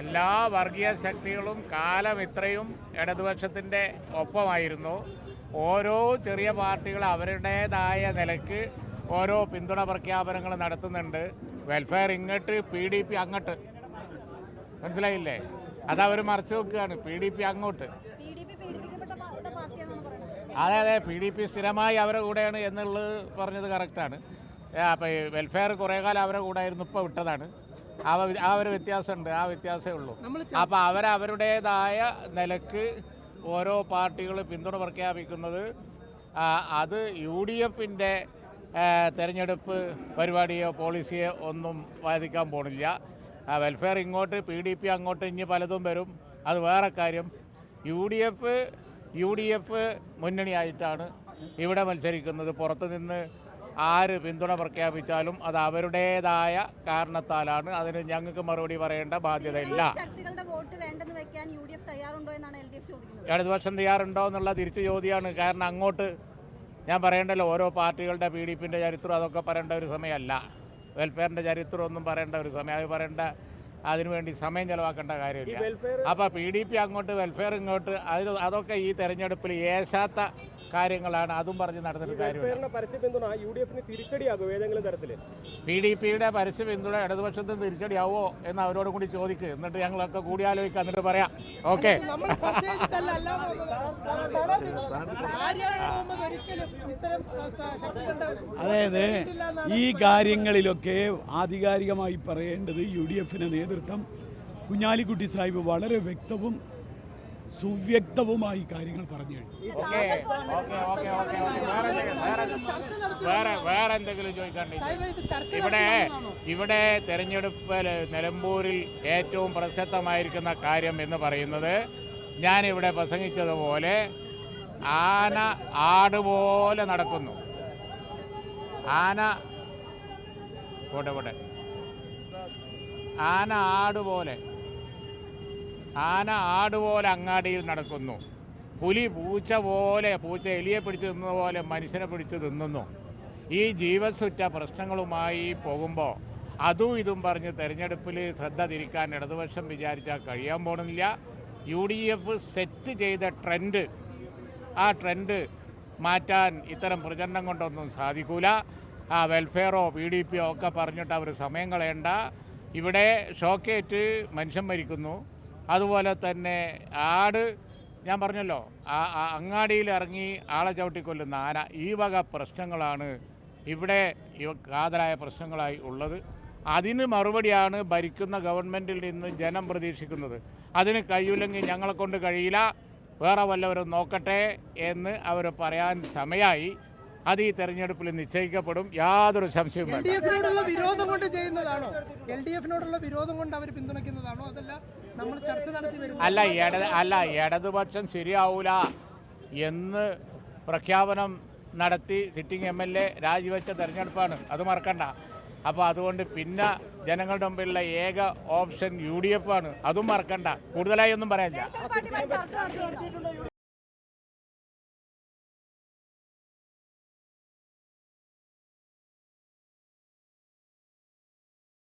എല്ലാ വർഗീയ ശക്തികളും കാലം ഇത്രയും ഇടതുപക്ഷത്തിന്റെ ഒപ്പമായിരുന്നു. ഓരോ ചെറിയ പാർട്ടികൾ അവരുടേതായ നിലയ്ക്ക് ഓരോ പിന്തുണ പ്രഖ്യാപനങ്ങൾ നടത്തുന്നുണ്ട്. വെൽഫെയർ ഇങ്ങോട്ട് പി ഡി പി അങ്ങോട്ട്. മനസ്സിലായില്ലേ? അതവർ മറച്ചു വെക്കുകയാണ്. പി ഡി പി അങ്ങോട്ട്. അതെ അതെ. പി ഡി പി സ്ഥിരമായി അവരുടെ കൂടെയാണ് എന്നുള്ളത് പറഞ്ഞത് കറക്റ്റാണ് അപ്പം വെൽഫെയർ കുറേ കാലം അവരുടെ കൂടെ ആയിരുന്നു ഇപ്പോൾ വിട്ടതാണ്. ആ ഒരു വ്യത്യാസമുണ്ട് ആ വ്യത്യാസമേ ഉള്ളൂ. അപ്പോൾ അവരവരുടേതായ നിലയ്ക്ക് ഓരോ പാർട്ടികൾ പിന്തുണ പ്രഖ്യാപിക്കുന്നത് അത് യു ഡി എഫിന്റെ തെരഞ്ഞെടുപ്പ് പരിപാടിയോ പോളിസിയോ ഒന്നും ബാധിക്കാൻ പോണില്ല. വെൽഫെയർ ഇങ്ങോട്ട് പി ഡി പി അങ്ങോട്ട് ഇനി പലതും വരും. അത് വേറെ കാര്യം. U D F U D F മുന്നണിയായിട്ടാണ് ഇവിടെ മത്സരിക്കുന്നത്. പുറത്തു നിന്ന് ആര് പിന്തുണ പ്രഖ്യാപിച്ചാലും അത് അവരുടേതായ കാരണത്താലാണ്. അതിന് ഞങ്ങൾക്ക് മറുപടി പറയേണ്ട ബാധ്യതയില്ല. ഇടതുപക്ഷം തയ്യാറുണ്ടോ എന്നുള്ള തിരിച്ചു ചോദ്യമാണ്. കാരണം അങ്ങോട്ട് ഞാൻ പറയേണ്ടല്ലോ ഓരോ പാർട്ടികളുടെ പി ഡി പിന്റെ ചരിത്രം അതൊക്കെ പറയേണ്ട ഒരു സമയമല്ല. വെൽഫെയറിന്റെ ചരിത്രം ഒന്നും പറയേണ്ട ഒരു സമയം. അത് പറയേണ്ട അതിനുവേണ്ടി സമയം ചെലവാക്കേണ്ട കാര്യമില്ല. അപ്പോൾ പി ഡി പി അങ്ങോട്ട് വെൽഫെയർ ഇങ്ങോട്ട് അതിൽ അതൊക്കെ ഈ തെരഞ്ഞെടുപ്പിൽ ഏശാത്ത കാര്യങ്ങളാണ്. അതും പറഞ്ഞ് നടന്നിട്ട് കാര്യമില്ല. പി ഡി പിയുടെ പരസ്യ പിന്തുണ ഇടതുപക്ഷത്തിന് തിരിച്ചടിയാവോ എന്ന് അവരോട് കൂടി ചോദിക്കുക എന്നിട്ട് ഞങ്ങളൊക്കെ കൂടിയാലോചിക്കുക എന്നിട്ട് പറയാം. ഓക്കെ. അതായത് ഈ കാര്യങ്ങളിലൊക്കെ ആധികാരികമായി പറയേണ്ടത് യു ഡി എഫിന്റെ നേതൃത്വം കുഞ്ഞാലിക്കുട്ടി സാഹിബ് വളരെ വ്യക്തവും സുവ്യക്തവുമായി കാര്യങ്ങൾ പറഞ്ഞു കഴിഞ്ഞു. Okay okay okay okay okay വേറെ വേറെ എന്തെങ്കിലും ചോദിക്കാണ്ട് ഇവിടെ ഇവിടെ തെരഞ്ഞെടുപ്പ് നിലമ്പൂരിൽ ഏറ്റവും പ്രസക്തമായിരിക്കുന്ന കാര്യം എന്ന് പറയുന്നത് ഞാനിവിടെ പ്രസംഗിച്ചതുപോലെ ആന ആടുപോലെ നടക്കുന്നു. ആന പോട്ടെ പോട്ടെ. ആന ആടുപോലെ. ആന ആടുപോലെ അങ്ങാടിയിൽ നടക്കുന്നു. പുലി പൂച്ച പോലെ പൂച്ച എലിയെ പിടിച്ച് തിന്നുന്ന പോലെ മനുഷ്യനെ പിടിച്ച് തിന്നുന്നു. ഈ ജീവസുറ്റ പ്രശ്നങ്ങളുമായി പോകുമ്പോൾ അതും ഇതും പറഞ്ഞ് തെരഞ്ഞെടുപ്പിൽ ശ്രദ്ധ തിരിക്കാൻ ഇടതുപക്ഷം വിചാരിച്ചാൽ കഴിയാൻ പോകുന്നില്ല യു ഡി എഫ് സെറ്റ് ചെയ്ത ട്രെൻഡ് ആ ട്രെൻഡ് മാറ്റാൻ ഇത്തരം പ്രചരണം കൊണ്ടൊന്നും സാധിക്കൂല. ആ വെൽഫെയറോ പി ഡി പിയോ ഒക്കെ പറഞ്ഞിട്ട് അവർ സമയം കളയണ്ട. ഇവിടെ ഷോക്കേറ്റ് മനുഷ്യൻ മരിക്കുന്നു. അതുപോലെ തന്നെ ആട് ഞാൻ പറഞ്ഞല്ലോ ആ അങ്ങാടിയിൽ ഇറങ്ങി ആളെ ചവിട്ടിക്കൊല്ലുന്ന ആന ഈ വക പ്രശ്നങ്ങളാണ് ഇവിടെ ഇവ കാതലായ പ്രശ്നങ്ങളായി ഉള്ളത്. അതിന് മറുപടിയാണ് ഭരിക്കുന്ന ഗവൺമെന്റിൽ നിന്ന് ജനം പ്രതീക്ഷിക്കുന്നത്. അതിന് കഴിയില്ലെങ്കിൽ ഞങ്ങളെ കൊണ്ട് കഴിയില്ല വേറെ വല്ലവരും നോക്കട്ടെ എന്ന് അവർ പറയാൻ സമയമായി അത് ഈ തെരഞ്ഞെടുപ്പിൽ നിശ്ചയിക്കപ്പെടും. യാതൊരു സംശയവും എൽ ഡി എഫിനോടുള്ള വിരോധം കൊണ്ട് ചെയ്യുന്നതാണോ? എൽ ഡി എഫിനോടുള്ള വിരോധം കൊണ്ട് അവർ പിന്തുണയ്ക്കുന്നതാണോ? അതല്ല നമ്മൾ ചർച്ച നടത്തി അല്ല ഇട അല്ല ഇടതുപക്ഷം ശരിയാവൂല എന്ന് പ്രഖ്യാപനം നടത്തി സിറ്റിംഗ് എം എൽ എ രാജിവെച്ച തെരഞ്ഞെടുപ്പാണ്. അത് മറക്കണ്ട. അപ്പോൾ അതുകൊണ്ട് പിന്നെ ജനങ്ങളുടെ മുമ്പിലുള്ള ഏക ഓപ്ഷൻ യു ഡി എഫ് ആണ്. അതും മറക്കണ്ട. കൂടുതലായി ഒന്നും പറയാനില്ല.